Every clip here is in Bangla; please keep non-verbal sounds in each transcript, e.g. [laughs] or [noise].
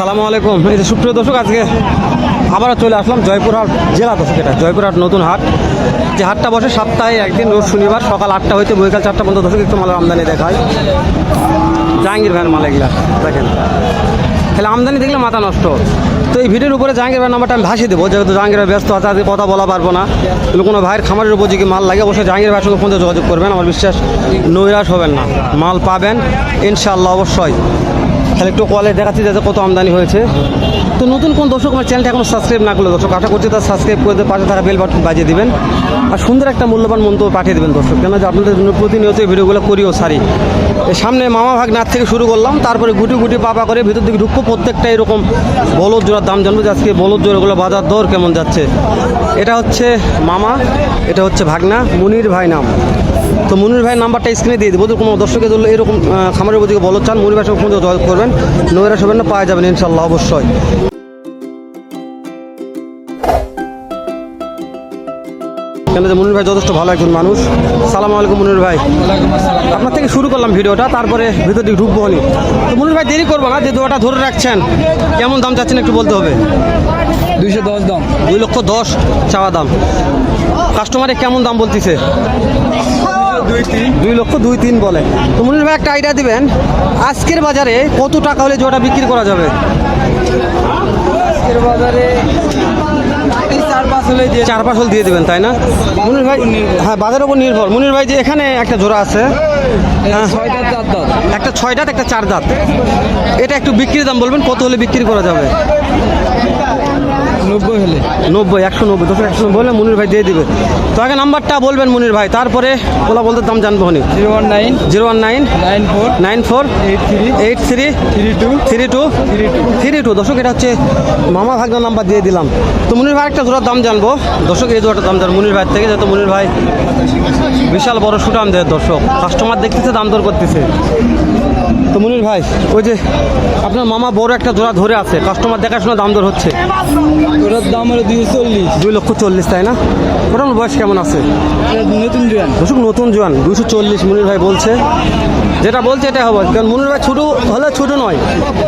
সালামু আলাইকুম। এই যে সুপ্রিয় দর্শক, আজকে আবারও চলে আসলাম জয়পুরহাট জেলা দর্শক এটা, জয়পুরহাট নতুন হাট। যে হাটটা বসে সপ্তাহে একদিন, রোজ শনিবার, সকাল আটটা হইতে বৈকাল চারটা পর্যন্ত দর্শক একটু মালের আমদানি দেখায়। জাহাঙ্গীর ভাইয়ের মাল এগুলা, দেখেন। তাহলে আমদানি দেখলে মাথা নষ্ট। তো এই ভিডিওর উপরে জাহাঙ্গীর ভাইয়ের নাম্বারটা আমি ভাসিয়ে দেবো, যেহেতু জাহাঙ্গীর ব্যস্ত আছে, আজকে কথা বলা পারব না। কিন্তু কোনো ভাইয়ের খামারের উপর উপযোগী মাল লাগে, অবশ্যই জাহাঙ্গীর ভাইয়ের সঙ্গে ফোনে যোগাযোগ করবেন। আমার বিশ্বাস নৈরাশ হবেন না। মাল পাবেন, ইনশাআল্লাহ অবশ্যই। তাহলে একটু কলে দেখাচ্ছি যাতে কত আমদানি হয়েছে। তো নতুন কোন দর্শক আমার চ্যানেলটা এখনও সাবস্ক্রাইব না করলে, দর্শক, আশা করছি তার সাবস্ক্রাইব করে পাশে থাকা বেল বাটন বাজিয়ে দিবেন। আর সুন্দর একটা মূল্যবান মন্তব্য পাঠিয়ে দেবেন দর্শক কেন যে আপনাদের প্রতিনিয়ত এই ভিডিওগুলো করিও সারি। সামনে মামা ভাগ নাচ থেকে শুরু করলাম, তারপরে গুটি গুটি পাপা করে ভিতর দিকে ঢুকবো, প্রত্যেকটা এরকম বলদ জোড়ার দাম জানব যে আজকে বলদ জোড়াগুলো বাজার দর কেমন যাচ্ছে। এটা হচ্ছে মামা, এটা হচ্ছে ভাগনা, মুনির ভাই নাম। তো মুনির ভাই নাম্বারটা স্ক্রিনে দিয়ে দেবো কোনো দর্শকের এরকম খামারের দিকে বলো চান, মুনির ভাই সঙ্গে যোগাযোগ করবেন। নৈরা সবেন না পাওয়া যাবেন ইনশাল্লাহ অবশ্যই। কেন যে মুনির ভাই যথেষ্ট ভালো একজন মানুষ। সালাম আলাইকুম মুনির ভাই। আপনার থেকে শুরু করলাম ভিডিওটা তারপরে ভিতর দিকে ঢুকবো তো মুনির ভাই দেরি করব না যে দোয়াটা ধরে রাখছেন কেমন দাম চাচ্ছেন একটু বলতে হবে? দুইশো দশ দাম। দুই লক্ষ দশ চাওয়া দাম। কাস্টমারে কেমন দাম বলতেছে? দুই লক্ষ দুই তিন বলে। তো মুনির ভাই একটা আইডিয়া দিবেন আজকের বাজারে কত টাকা হলে জোড়া বিক্রি করা যাবে? আজকের বাজারে চার পাঁচ হলে দিয়ে দেবেন তাই না? মুনির ভাই হ্যাঁ বাজারের উপর নির্ভর। মুনির ভাই যে এখানে একটা জোড়া আছে হ্যাঁ। একটা ছয় দাঁত একটা চার দাঁত। এটা একটু বিক্রির দাম বলবেন কত হলে বিক্রি করা যাবে? নব্বই হলে? নব্বই একশো নব্বই দশ একশো নব্বই হলে মুনির ভাই দিয়ে দিবে। তো আগে নাম্বারটা বলবেন মুনির ভাই তারপরে ওলা বলতে দাম জানব হনি zero one nine zero one nine nine four nine four eight three eight three three two three two three two. Three two. দর্শক এটা হচ্ছে মামা ভাগনার নাম্বার দিয়ে দিলাম। তো মুনির ভাই একটা জোড়ার দাম জানব। দর্শক এই জোড়াটার দাম জান মুনির ভাইয়ের থেকে যেহেতু মুনির ভাই বিশাল বড় সুটাম দেয় দর্শক। কাস্টমার দেখতেছে দাম দর করতেছে। তো মুনির ভাই ওই যে আপনার মামা বড় একটা জোড়া ধরে আছে কাস্টমার দেখাশোনা দাম দর হচ্ছে। ওটার দাম হলো দুইশো চল্লিশ। দুই লক্ষ চল্লিশ তাই না? ওটার বয়স কেমন আছে? নতুন জোয়ান। দর্শক নতুন জোয়ান দুশো চল্লিশ মুনির ভাই বলছে। যেটা বলছে এটা হবে কারণ মুনির ভাই ছোটো হলে ছোটো নয়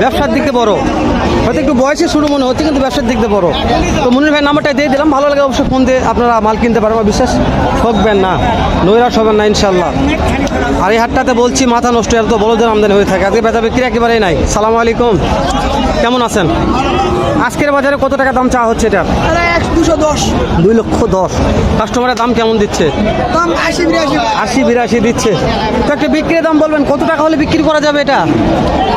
ব্যবসার দিক বড়। হয়তো একটু বয়সে শুরু মনে হচ্ছে কিন্তু ব্যবসার দিক দিয়ে বড়। তো মুনির ভাই নাম্বারটা দিয়ে দিলাম ভালো লাগে অবশ্যই ফোন দিয়ে আপনারা মাল কিনতে পারবেন আমার বিশ্বাস ঠকবেন না নৈরাশ হবেন না ইনশাল্লাহ আর এই হাটটাতে বলছি মাথা নষ্ট এত বড়দের আমদানি হয়ে থাকে। আজকে বেচা বিক্রি একেবারেই নাই। সালাম আলাইকুম। কেমন আছেন? আজকের বাজারে কত টাকা দাম চা হচ্ছে এটা? দুশো দশ। দুই লক্ষ দশ। কাস্টমারের দাম কেমন দিচ্ছে? দাম আশি বিরাশি। আশি বিরাশি দিচ্ছে। তো একটা বিক্রির দাম বলবেন কত টাকা হলে বিক্রি করা যাবে এটা?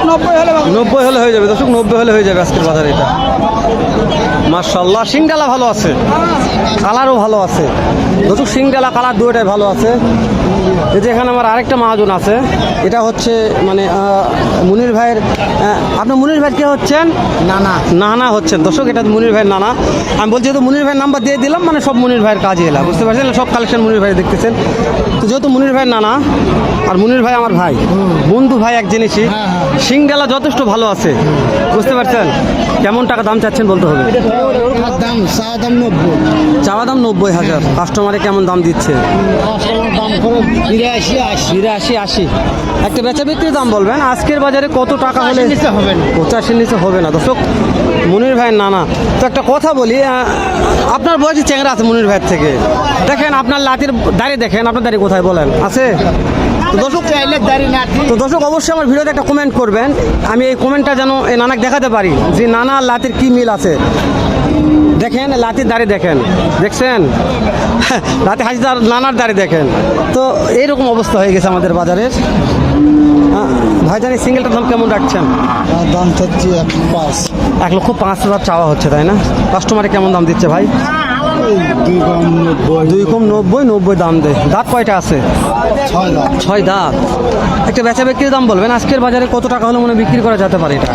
নব্বই হলে নব্বই হলে হয়ে যাবে। দর্শক নব্বই হলে হয়ে যাবে আজকের বাজারে এটা। মার্শাল্লাহ সিংডালা ভালো আছে। কালারও ভালো আছে। দর্শক সিংডালা কালার দুটোটাই ভালো আছে। এই যে এখানে আমার আরেকটা মহাজন আছে। এটা হচ্ছে মানে মুনির ভাইয়ের আপনার মুনির ভাই কে হচ্ছেন? না না নানা হচ্ছেন। দর্শক এটা মুনির ভাইয়ের নানা। আমি বলছি যেহেতু মুনির ভাইয়ের নাম্বার দিয়ে দিলাম মানে সব মুনির ভাইয়ের কাজে এলাম। বুঝতে পারছেন? সব কালেকশন মুনির ভাই দেখতেছেন। তো যেহেতু মুনির ভাইয়ের নানা আর মুনির ভাই আমার ভাই বন্ধু ভাই এক জিনিসই সিংডালা যথেষ্ট ভালো আছে। বুঝতে পারছেন? কেমন টাকা দাম চাচ্ছেন বলতে হবে? দাম নব্বই। চাওয়া দাম নব্বই হাজার। কাস্টমারে কেমন দাম দিচ্ছে? বিরাশি আশি। একটা বেচা বিক্রির দাম বলবেন আজকের বাজারে কত টাকা হলে? নিচে হবে না। পঁচাশির নিচে হবে না। দর্শক মুনির ভাইয়ের নানা তো একটা কথা বলি আপনার বয়সে চেংরা আছে মুনির ভাইয়ের থেকে। দেখেন আপনার লাতির দাঁড়িয়ে দেখেন আপনার দাড়ি কোথায় বলেন? আছে? দর্শক তো দর্শক অবশ্যই আমার ভিডিওতে একটা কমেন্ট করবেন। আমি এই কমেন্টটা যেন এই নানাকে দেখাতে পারি যে নানা লাতির কি মিল আছে। দেখেন লাতির দাঁড়িয়ে দেখেন। দেখছেন? [laughs] লাতি হাসিদার নানার দাড়ি দেখেন। তো এইরকম অবস্থা হয়ে গেছে আমাদের বাজারের। ভাইজান এই সিঙ্গেলটার দাম কেমন রাখছেন? দাম হচ্ছে এক পাঁচ। এক লক্ষ পাঁচ হাজার চাওয়া হচ্ছে তাই না? কাস্টমারে কেমন দাম দিচ্ছে ভাই? দুই কম নব্বই। নব্বই দাম দেয় দাঁত কয়টা আছে? ছয় দাঁত। একটা বেচা বিক্রির দাম বলবেন? আজকের বাজারে কত টাকা হলে মনে হয় বিক্রি করা যেতে পারে এটা?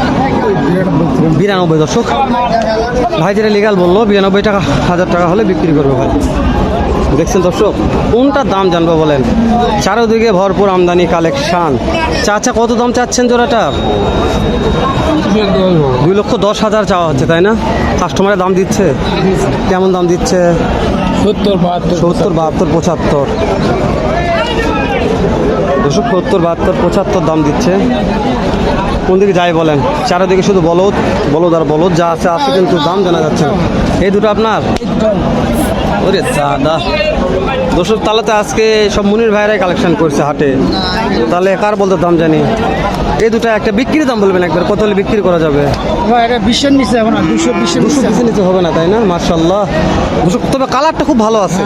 বিরানব্বই দর্শক ভাই যেটা লিগাল বলল বিরানব্বই টাকা হাজার টাকা হলে বিক্রি করবে ভাই। দেখছেন দর্শক কোনটার দাম জানব বলেন? চারোদিকে ভরপুর আমদানি কালেকশন। চাচা কত দাম চাচ্ছেন জোড়াটার দুই লক্ষ দশ হাজার চাওয়া হচ্ছে তাই না? কাস্টমারের দাম দিচ্ছে। কেমন দাম দিচ্ছে? সত্তর বাহাত্তর সত্তর বাহাত্তর পঁচাত্তর। দুশো সত্তর বাহাত্তর পঁচাত্তর দাম দিচ্ছে। কোন দিকে যাই বলেন? চারিদিকে শুধু বলদ বলদ আর বলদ যা আছে আছে কিন্তু দাম জানা যাচ্ছে এই দুটো আপনার? ওরে দাদা দোষর তালাতে আজকে সব মুনির ভাইরাই কালেকশন করছে হাটে। তাহলে কার বলতে দাম জানি? এই দুটো একটা বিক্রি দাম বলবেন একবার কত হলে বিক্রি করা যাবে? এটা বিশ্বের নিচে এখন দুশো বিশ্বের দুশো পিসে নিতে হবে না তাই না? মার্শাল্লাহ দুশো তবে কালারটা খুব ভালো আছে।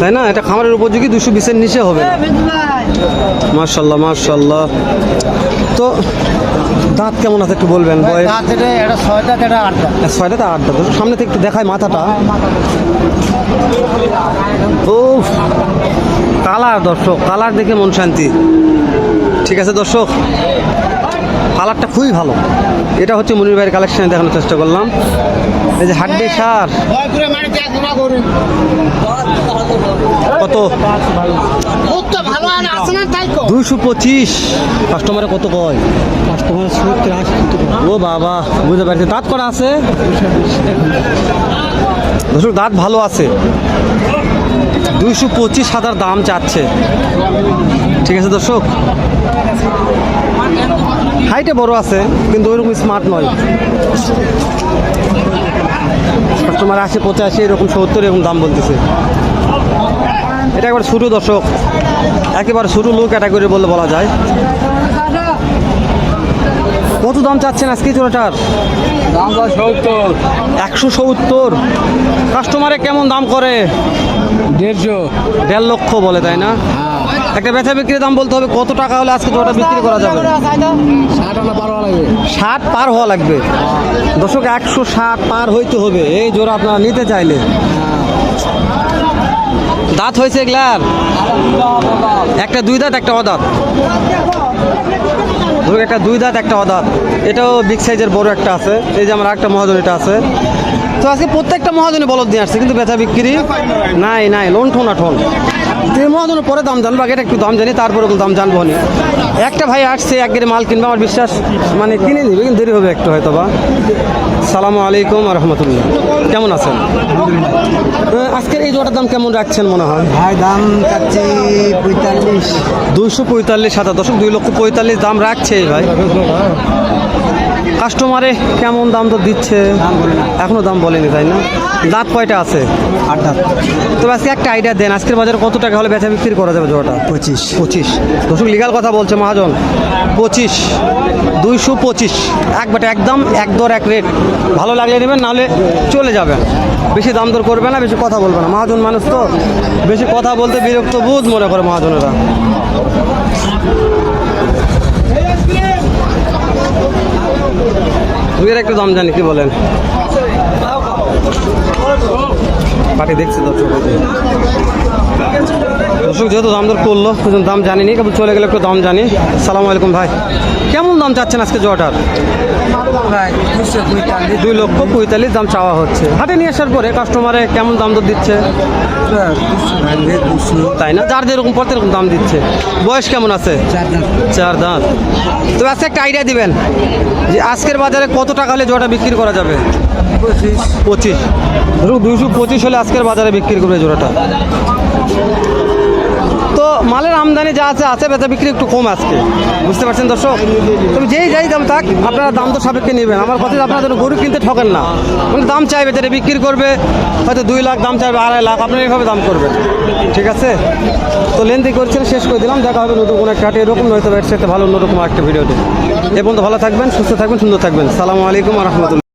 তাই না? এটা খামারের উপযোগী দুশো বিশের নিচে হবে। মার্শাল্লাহ মার্শাল্লাহ তো দাঁত কেমন আছে একটু বলবেন? বয়স? এটা ছয় দাঁত এটা আট দাঁত সামনে থেকে একটু দেখায় মাথাটা। ও কালার দর্শক কালার দেখে মন শান্তি। ঠিক আছে দর্শক? কালারটা খুবই ভালো। এটা হচ্ছে মনির ভাইয়ের কালেকশনে দেখানোর চেষ্টা করলাম। এই যে হাড্ডি সার। কত? দুইশো পঁচিশ। কাস্টমারে কত কয়? ও বাবা, বুঝতে পারছি। দাঁত করা আছে? দাঁত ভালো আছে। দুইশো পঁচিশ হাজার দাম চাচ্ছে। ঠিক আছে দর্শক? হাইটে বড় আছে কিন্তু ওইরকম স্মার্ট নয়। কাস্টমার আশি পঁচাশি এরকম সত্তর এরকম দাম বলতেছে। এটা একবার শুরু দর্শক। একেবারে শুরু লো ক্যাটাগরি বলে বলা যায়। কত দাম চাচ্ছেন আজকে জোড়াটার? দাম সত্তর। একশো সত্তর। কাস্টমারে কেমন দাম করে? দেড়শো। দেড় লক্ষ বলে তাই না? একটা বেচা বিক্রির দাম বলতে হবে কত টাকা হলে আজকে জোড়াটা বিক্রি করা যাবে? ষাট পার হওয়া লাগবে। দর্শক একশো ষাট পার হইতে হবে। এই জোড়া আপনারা নিতে চাইলে। দাঁত হয়েছে এগুলার? একটা দুই দাঁত একটা অদাঁত। ধরুন একটা দুই দাঁত একটা অদাঁত। এটাও বিগ সাইজের বড় একটা আছে। এই যে আমার একটা মহাজন এটা আছে। তো আজকে প্রত্যেকটা মহাজনে বলদ নিয়ে আসছে কিন্তু বেচা বিক্রি নাই নাই। লোন ঠোনা ঠোন এই মহাজনের পরে দাম জানব আগে একটু দাম জানি তারপরে দাম জানব নি। একটা ভাই আসছে এক গেড়ে মাল কিনবে আমার বিশ্বাস মানে কিনে নিবে কিন্তু দেরি হবে একটু হয়তো বা। সালামু আলাইকুম রহমতুল্লাহ। কেমন আছেন? আজকের এই জোটার দাম কেমন রাখছেন মনে হয়? ভাই দাম চাচ্ছি পঁয়তাল্লিশ। দুইশো পঁয়তাল্লিশ হাজার দশক দুই লক্ষ পঁয়তাল্লিশ দাম রাখছে ভাই। কাস্টমারে কেমন দাম তো দিচ্ছে? এখনও দাম বলেনি তাই না? দাঁত কয়টা আছে? আট দাঁত। তবে আজকে একটা আইডিয়া দেন আজকের বাজারে কত টাকা হলে বেচা বিক্রি করা যাবে জোড়াটা? পঁচিশ। পঁচিশ। দর্শক লিগাল কথা বলছে মহাজন। পঁচিশ। দুইশো পঁচিশ। এক বাটা একদম এক দর এক রেট ভালো লাগলে নেবেন নাহলে চলে যাবেন। বেশি দাম দর করবে না বেশি কথা বলবে না। মহাজন মানুষ তো বেশি কথা বলতে বিরক্ত বোধ মনে করে মহাজনেরা। দুইয়ের একটা দাম জানি কি বলেন? পাটি দেখছি দর্শক দর্শক যেহেতু দাম দর করল দাম জানিনি কেবল চলে গেলে একটু দাম জানি। সালাম আলাইকুম ভাই। কেমন দাম চাচ্ছেন আজকে জোয়াটার? দুশো দুই লক্ষ পঁয়তাল্লিশ দাম চাওয়া হচ্ছে। হাটে নিয়ে আসার পরে কাস্টমারে কেমন দাম দর দিচ্ছে? দুশো তাই না? যার যেরকম পড়তে এরকম দাম দিচ্ছে। বয়স কেমন আছে? চার দাঁত। তো আজকে একটা আইডিয়া দিবেন যে আজকের বাজারে কত টাকা হলে জোড়াটা বিক্রি করা যাবে? পঁচিশ। পঁচিশ। দুইশো পঁচিশ হলে আজকের বাজারে বিক্রি করবে জোড়াটা তো মালের আমদানি যা আছে আছে বেচা বিক্রি একটু কম আজকে। বুঝতে পারছেন দর্শক? তবে যেই যাই দাম থাক, আপনারা দাম তো সাপেক্ষে নেবেন। আমার কথা আপনারা যেন গরু কিনতে ঠকেন না। মানে দাম চাইবে যেটা বিক্রি করবে, হয়তো দুই লাখ দাম চাইবে, আড়াই লাখ আপনারা এইভাবে দাম করবেন। ঠিক আছে? তো লেন্দি করছেন, শেষ করে দিলাম। দেখা হবে নতুন কোনো একটা এরকম নয়তো এর সাথে ভালো অন্যরকম একটা ভিডিওতে। এ পর্যন্ত ভালো থাকবেন, সুস্থ থাকবেন, সুন্দর থাকবেন। সালামু আলাইকুম রহমতুল্লাহ।